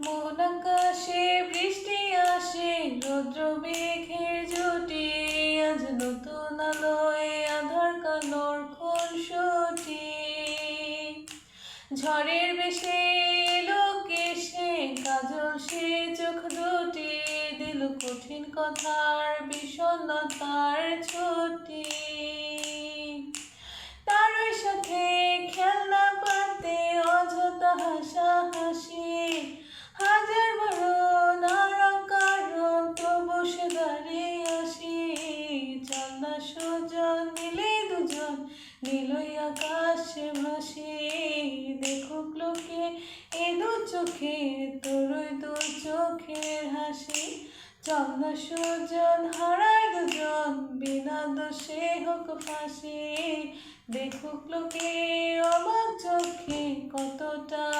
মন আকাশে বৃষ্টি আসে রৌদ্র মেঘের জুটি। আজ নতুন আলোয় আধার কালোর খুনসুটি ঝড়ের বেশে এলো কেশে, কাজল সে চোখ দুটি। দিল কঠিন কথার বিষণ্ণতার ছুটি। মিলে দুজন নীলই আকাশে ভাসি। দেখুক লোকে, এ দু চোখে, তোরই দু চোখের হাসি। না সুজন হারায় দুজন, বিনা দোষে হোক ফাঁসি। দেখুক লোকে, অবাক চোখে কতটা